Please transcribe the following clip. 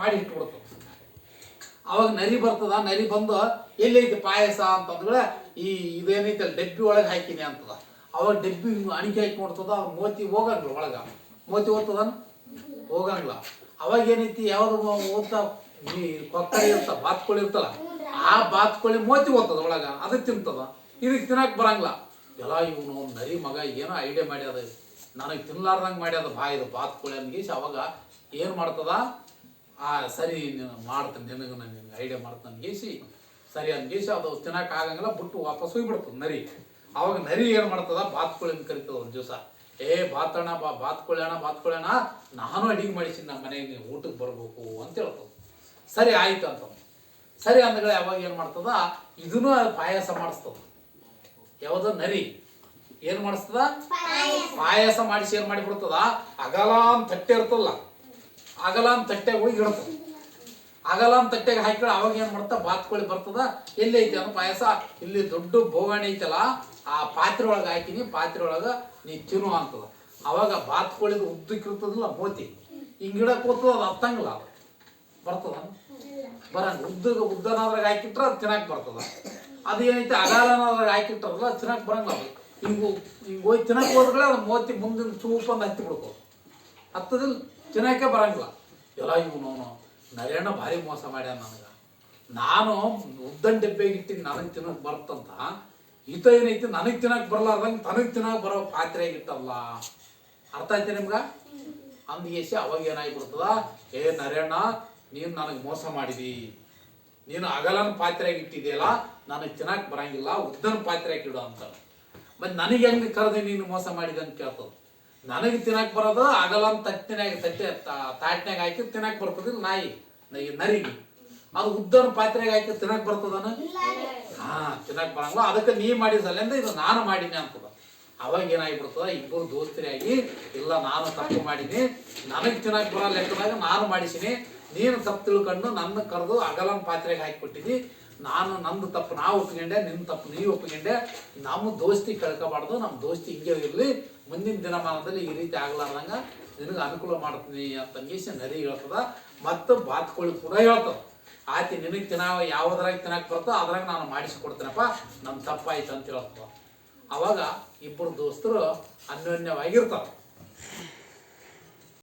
ಮಾಡಿ ಇಟ್ಬಿಡ್ತು. ಅವಾಗ ನರಿ ಬರ್ತದ, ನರಿ ಬಂದು ಎಲ್ಲೈತಿ ಪಾಯಸ ಅಂತಂದ್ರೆ ಈ ಇದೇನೈತಿ ಅಲ್ಲಿ ಡಬ್ಬಿ ಒಳಗೆ ಹಾಕಿನಿ ಅಂತದ. ಅವಾಗ ಡಬ್ಬಿ ಅಣಿಕೆ ಹಾಕಿ ನೋಡ್ತದ, ಅವ್ರ ಮೋತಿ ಹೋಗಂಗಿಲ್ಲ ಒಳಗ. ಮೋತಿ ಓದ್ತದನ ಹೋಗಂಗಿಲ್ಲ. ಅವಾಗ ಏನೈತಿ, ಯಾವ್ದು ಓದ್ತ, ಈ ಇರ್ತ, ಬಾತ್ಕೋಳಿ ಇರ್ತಲ್ಲ, ಆ ಬಾತ್ಕೋಳಿ ಮೋತಿ ಓದ್ತದ ಒಳಗ, ಅದು ತಿಂತದ. ಇದಕ್ಕೆ ತಿನ್ನಕ್ ಬರಂಗಿಲ್ಲ. ಎಲ್ಲ ಇವನು ನರಿ ಮಗ, ಏನೋ ಐಡಿಯಾ ಮಾಡ್ಯದ. ನನಗೆ ತಿನ್ಲಾರ್ದಂಗೆ ಮಾಡ್ಯದ ಬಾಯಿದು ಬಾತ್ಕೋಳಿ ಅನ್ಗೀಸಿ ಅವಾಗ ಏನು ಮಾಡ್ತದ? ಆ ಸರಿ ನೀನು ಮಾಡ್ತೀನಿ, ನಿನಗೆ ನಾನು ನಿನಗೆ ಐಡಿಯಾ ಮಾಡ್ತಾನೆ ಗೇಸಿ ಸರಿ ಗೇಸಿ ಅದು ತಿನ್ನಕ್ಕೆ ಆಗಂಗಿಲ್ಲ, ಬಿಟ್ಟು ವಾಪಸ್ ಹೋಗ್ಬಿಡ್ತದೆ ನರಿ. ಅವಾಗ ನರಿ ಏನು ಮಾಡ್ತದ? ಬಾತ್ಕೋಳಿನ ಕರಿತದ ಒಂದು ದಿವಸ. ಏ, ಬಾತಣ್ಣ, ಬಾ ಬಾತ್ಕೊಳ್ಳೋಣ ಬಾತ್ಕೊಳ್ಳೋಣ ನಾನು ಅಡಿಗೆ ಮಾಡಿಸಿ ನಮ್ಮ ಮನೆಗೆ ಊಟಕ್ಕೆ ಬರಬೇಕು ಅಂತ ಹೇಳ್ತದೆ. ಸರಿ, ಆಯ್ತು ಅಂತ ಸರಿ ಅಂದಗಳ ಯಾವಾಗ ಏನು ಮಾಡ್ತದ? ಇದನ್ನು ಪಾಯಸ ಮಾಡಿಸ್ತದ. ಯಾವುದೋ? ನರಿ. ಏನು ಮಾಡಿಸ್ತದ? ಪಾಯಸ ಮಾಡಿಸಿ ಏನು ಮಾಡಿಬಿಡ್ತದ? ಅಗಲ ಅಂತ ತಟ್ಟೆ ಇರ್ತಲ್ಲ ಅಗಲ ತಟ್ಟೆ ತಟ್ಟೆಗೆ ಹೋಗಿ ಅಂತ ತಟ್ಟೆಗೆ ಹಾಕಿದ್ರೆ ಅವಾಗ ಏನು ಮಾಡ್ತಾ? ಬಾತ್ಕೊಳ್ಳಿ ಬರ್ತದ. ಎಲ್ಲಿ ಐತಿ ಅನ್ನೋ ಪಾಯಸ? ಇಲ್ಲಿ ದೊಡ್ಡ ಬೋಗಣಿ ಐತಲ್ಲ, ಆ ಪಾತ್ರೆ ಒಳಗೆ ಹಾಕಿನಿ, ಪಾತ್ರೆ ಒಳಗೆ ನೀ ತಿನ್ನು ಅಂತದ. ಅವಾಗ ಬಾತ್ಕೊಳ್ಳಿದ ಉದ್ದಕ್ಕಿರ್ತದಲ್ಲ ಮೋತಿ. ಹಿಂಗಿಡ ಕೂತದ ಅದು ಹತ್ತಂಗಿಲ್ಲ ಬರ್ತದ ಬರಂಗ ಉದ್ದಗ ಉದ್ದನಾದ್ರಾಗ ಹಾಕಿಟ್ರೆ ಅದು ತಿನ್ನಕ್ಕೆ ಬರ್ತದ. ಅದು ಏನೈತೆ? ಅಗಾಲನಾದ್ರಾಗ ಹಾಕಿಟ್ರಲ್ಲ, ಅದು ತಿನ್ನಕ್ಕೆ ಬರಂಗಿಲ್ಲ ಅದು. ಹಿಂಗು ಹಿಂಗೆ ಹೋಗಿ ತಿನ್ನಕ್ಕೆ ಹೋದ್ರೆ ಅದು ಮೋತಿ ಮುಂದಿನ ಚೂಪಂದು ಹತ್ತಿ ಬಿಡ್ಕೋ ಹತ್ತದಿಲ್ಲ. ತಿನ್ನಕ್ಕೆ ಬರಂಗಿಲ್ಲ. ಎಲ್ಲ ಇವನು ನರೇಣ ಭಾರಿ ಮೋಸ ಮಾಡ್ಯಾನ ನನಗೆ. ನಾನು ಉದ್ದನ್ ಡಬ್ಬಿಗೆ ಇಟ್ಟಿನಿ, ನನಗೆ ತಿನ್ನೋಕೆ ಬರ್ತಂತ. ಈತ ಏನೈತಿ ನನಗೆ ತಿನ್ನೋಕೆ ಬರಲಾರ್ದಂಗೆ ತನಗೆ ತಿನ್ನಕ್ ಬರೋ ಪಾತ್ರೆ ಇಟ್ಟಲ್ಲ. ಅರ್ಥ ಆಯ್ತಾ ನಿಮ್ಗೆ? ಅಂದ್ಗೇಸಿ ಅವಾಗ ಏನಾಗ್ಬಿಡ್ತದ? ಏ ನರೇಣ ನೀನು ನನಗೆ ಮೋಸ ಮಾಡಿದಿ. ನೀನು ಅಗಲನ ಪಾತ್ರೆಗೆ ಇಟ್ಟಿದೆಯಲ್ಲ, ನನಗೆ ತಿನ್ನಕ್ಕೆ ಬರಂಗಿಲ್ಲ, ಉದ್ದನ ಪಾತ್ರೆಗೆ ಇಡು ಅಂತ ಮತ್ತೆ ನನಗೆ ಹೆಂಗೆ ಕರೆದು ನೀನು ಮೋಸ ಮಾಡಿದೆ ಅಂತ ಕೇಳ್ತದ. ನನಗೆ ತಿನ್ನಕ್ಕೆ ಬರೋದು ಅಗಲನ್ ತಟ್ಟಿನಾಗ ತಟ್ಟೆ ತಾ- ತಾಟ್ನಾಗ ಹಾಕಿ ತಿನ್ನಕ್ಕೆ ಬರ್ತದಿಲ್ಲ ನಾಯಿ ನೈ- ನರಿಗೆ. ಅದು ಉದ್ದನ ಪಾತ್ರೆಗೆ ಹಾಕಿ ತಿನ್ನಕ್ ಬರ್ತದನ ಹಾ ತಿನ್ನಕ್ ಬರಂಗಿಲ್ಲ. ಅದಕ್ಕೆ ನೀ ಮಾಡಿದ ಸಲಿಂದ ಇದು ನಾನು ಮಾಡೀನಿ ಅಂತದ. ಅವಾಗ ಏನಾಗ್ಬಿಡ್ತದ? ಇಬ್ಬರು ದೋಸ್ತರಿಯಾಗಿ ಇಲ್ಲ ನಾನು ತಪ್ಪು ಮಾಡೀನಿ. ನನಗೆ ತಿನ್ನಕ್ ಬರೋ ಲೆಕ್ಕದಾಗ ನಾನು ಮಾಡಿಸಿನಿ. ನೀನು ತಪ್ಪು ತಿಳ್ಕೊಂಡು ನನ್ನ ಕರೆದು ಅಗಲನ್ ಪಾತ್ರೆಗೆ ಹಾಕಿಕೊಟ್ಟಿದ್ದಿ ನಾನು ನಂದು ತಪ್ಪು, ನಾವು ಒಪ್ಪಿಕೊಂಡೆ ನಿಮ್ಮ ತಪ್ಪು ನೀ ಒಪ್ಪಿಕೊಂಡೆ, ನಮ್ಮ ದೋಸ್ತಿ ಕಳ್ಕೊಬಾರ್ದು, ನಮ್ಮ ದೋಸ್ತಿ ಹಿಂಗೆ ಇರಲಿ, ಮುಂದಿನ ದಿನಮಾನದಲ್ಲಿ ಈ ರೀತಿ ಆಗ್ಲಾರ್ದಂಗ ನಿನಗೆ ಅನುಕೂಲ ಮಾಡ್ತೀನಿ ಅಂತ ಅಂಗೀಸಿ ನರಿ ಹೇಳ್ತದ, ಮತ್ತು ಬಾತ್ಕೊಳ್ಳಿ ಕೂಡ ಹೇಳ್ತದ. ಆಯ್ತು, ನಿನಗೆ ತಿನ್ನ ಯಾವುದ್ರಾಗ ತಿನ್ನಕ್ಕೆ ಬರ್ತೋ ಅದ್ರಾಗ ನಾನು ಮಾಡಿಸಿಕೊಡ್ತೀನಪ್ಪ ನಮ್ಮ ತಪ್ಪಾಯ್ತು ಅಂತ ಹೇಳ್ತದ. ಅವಾಗ ಇಬ್ಬರು ದೋಸ್ತರು ಅನ್ಯೋನ್ಯವಾಗಿರ್ತಾರೆ.